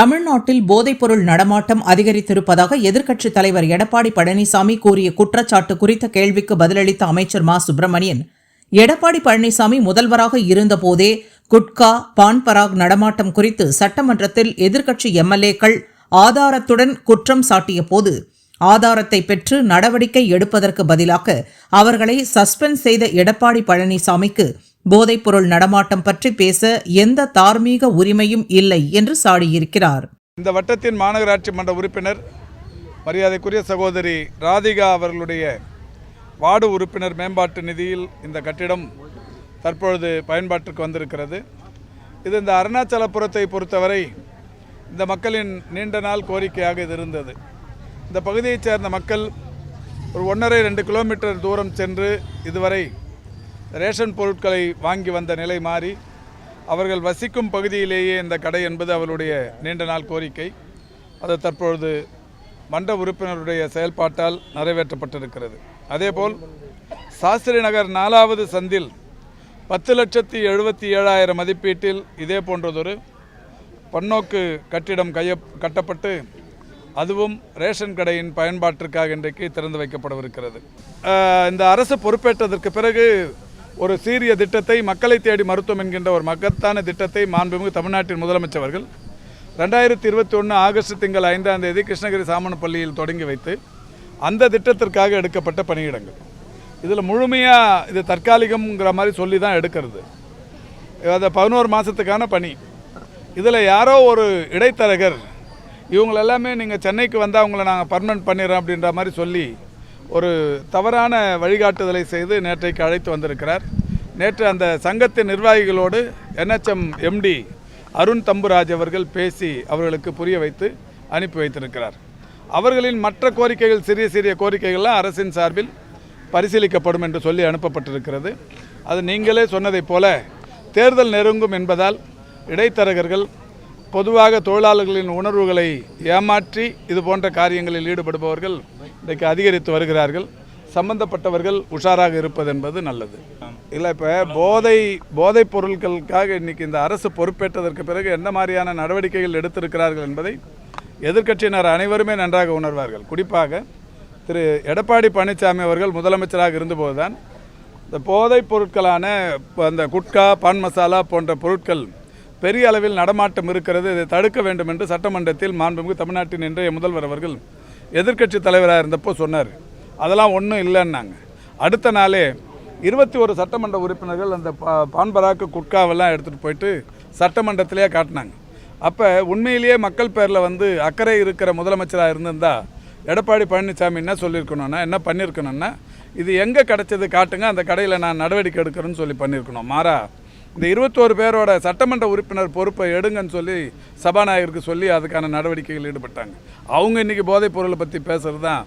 தமிழ்நாட்டில் போதைப்பொருள் நடமாட்டம் அதிகரித்திருப்பதாக எதிர்க்கட்சித் தலைவர் எடப்பாடி பழனிசாமி கூறிய குற்றச்சாட்டு குறித்த கேள்விக்கு பதிலளித்த அமைச்சர் மா. சுப்பிரமணியன் எடப்பாடி பழனிசாமி முதல்வராக இருந்தபோதே குட்கா பான்பராக் நடமாட்டம் குறித்து சட்டமன்றத்தில் எதிர்க்கட்சி எம்எல்ஏக்கள் ஆதாரத்துடன் குற்றம் சாட்டிய போது ஆதாரத்தை பெற்று நடவடிக்கை எடுப்பதற்கு பதிலாக அவர்களை சஸ்பெண்ட் செய்த எடப்பாடி பழனிசாமிக்கு போதைப்பொருள் நடமாட்டம் பற்றி பேச எந்த தார்மீக உரிமையும் இல்லை என்று சாடியிருக்கிறார். இந்த வட்டத்தின் மாநகராட்சி மன்ற உறுப்பினர் மரியாதைக்குரிய சகோதரி ராதிகா அவர்களுடைய வார்டு உறுப்பினர் மேம்பாட்டு நிதியில் இந்த கட்டிடம் தற்பொழுது பயன்பாட்டிற்கு வந்திருக்கிறது. இது இந்த அருணாச்சலபுரத்தை பொறுத்தவரை இந்த மக்களின் நீண்ட நாள் கோரிக்கையாக இது இருந்தது. இந்த பகுதியைச் சேர்ந்த மக்கள் ஒரு ஒன்றரை ரெண்டு கிலோமீட்டர் தூரம் சென்று இதுவரை ரேஷன் பொருட்களை வாங்கி வந்த நிலை மாறி அவர்கள் வசிக்கும் பகுதியிலேயே இந்த கடை என்பது அவருடைய நீண்ட நாள் கோரிக்கை. அது தற்பொழுது மன்ற உறுப்பினருடைய செயல்பாட்டால் நிறைவேற்றப்பட்டிருக்கிறது. அதேபோல் சாஸ்திரி நகர் நாலாவது சந்தில் பத்து லட்சத்தி எழுபத்தி ஏழாயிரம் மதிப்பீட்டில் இதே போன்றதொரு பன்னோக்கு கட்டிடம் கைய கட்டப்பட்டு அதுவும் ரேஷன் கடையின் பயன்பாட்டிற்காக இன்றைக்கு திறந்து வைக்கப்படவிருக்கிறது. இந்த அரசு பொறுப்பேற்றதற்கு பிறகு ஒரு சீரிய திட்டத்தை மக்களை தேடி மருத்துவம் என்கின்ற ஒரு மகத்தான திட்டத்தை மாண்புமிகு தமிழ்நாட்டின் முதலமைச்சர் அவர்கள் ரெண்டாயிரத்தி இருபத்தி ஒன்று ஆகஸ்ட் திங்கள் ஐந்தாம் தேதி கிருஷ்ணகிரி பள்ளியில் தொடங்கி வைத்து அந்த திட்டத்திற்காக எடுக்கப்பட்ட பணியிடங்கள். இதில் முழுமையாக இது தற்காலிகம்ங்கிற மாதிரி சொல்லி தான் எடுக்கிறது. அதை பதினோரு மாதத்துக்கான பணி. இதில் யாரோ ஒரு இடைத்தரகர் இவங்கள எல்லாமே நீங்கள் சென்னைக்கு வந்தால் அவங்கள நாங்கள் பர்மனெண்ட் பண்ணிடுறோம் அப்படின்ற மாதிரி சொல்லி ஒரு தவறான வழிகாட்டுதலை செய்து நேற்றைக்கு அழைத்து வந்திருக்கிறார். நேற்று அந்த சங்கத்தின் நிர்வாகிகளோடு என்ஹெச்எம் எம்டி அருண் தம்புராஜ் அவர்கள் பேசி அவர்களுக்கு புரிய வைத்து அனுப்பி வைத்திருக்கிறார். அவர்களின் மற்ற கோரிக்கைகள் சிறிய சிறிய கோரிக்கைகள்லாம் அரசின் சார்பில் பரிசீலிக்கப்படும் என்று சொல்லி அனுப்பப்பட்டிருக்கிறது. அது நீங்களே சொன்னதைப் போல தேர்தல் நெருங்கும் என்பதால் இடைத்தரகர்கள் பொதுவாக தொழிலாளர்களின் உணர்வுகளை ஏமாற்றி இது போன்ற காரியங்களில் ஈடுபடுபவர்கள் இன்றைக்கு அதிகரித்து வருகிறார்கள். சம்பந்தப்பட்டவர்கள் உஷாராக இருப்பது என்பது நல்லது. இல்லை இப்போ போதை போதைப் பொருட்களுக்காக இன்னைக்கு இந்த அரசு பொறுப்பேற்றதற்கு பிறகு என்ன மாதிரியான நடவடிக்கைகள் எடுத்திருக்கிறார்கள் என்பதை எதிர்க்கட்சியினர் அனைவருமே நன்றாக உணர்வார்கள். குறிப்பாக திரு எடப்பாடி பழனிசாமி அவர்கள் முதலமைச்சராக இருந்தபோதுதான் இந்த போதைப் பொருட்களான அந்த குட்கா பான் மசாலா போன்ற பொருட்கள் பெரிய அளவில் நடமாட்டம் இருக்கிறது. இதை தடுக்க வேண்டும் என்று சட்டமன்றத்தில் மாண்புமிகு தமிழ்நாட்டின் இன்றைய முதல்வர் அவர்கள் எதிர்க்கட்சி தலைவராக இருந்தப்போ சொன்னார். அதெல்லாம் ஒன்றும் இல்லைன்னாங்க. அடுத்த நாளே இருபத்தி ஒரு சட்டமன்ற உறுப்பினர்கள் அந்த பான்பராக்கு குட்காவெல்லாம் எடுத்துகிட்டு போயிட்டு சட்டமன்றத்திலேயே காட்டினாங்க. அப்போ உண்மையிலேயே மக்கள் பேரில் வந்து அக்கறை இருக்கிற முதலமைச்சராக இருந்திருந்தா எடப்பாடி பழனிசாமி என்ன சொல்லியிருக்கணும்னா என்ன பண்ணியிருக்கணும்னா இது எங்கே கிடைச்சது காட்டுங்க அந்த கடையில் நான் நடவடிக்கை எடுக்கிறேன்னு சொல்லி பண்ணியிருக்கணும். மாறா இந்த இருபத்தோரு பேரோட சட்டமன்ற உறுப்பினர் பொறுப்பை எடுங்கன்னு சொல்லி சபாநாயகருக்கு சொல்லி அதுக்கான நடவடிக்கைகள் ஈடுபட்டாங்க. அவங்க இன்றைக்கி போதைப் பொருளை பற்றி பேசுகிறது தான்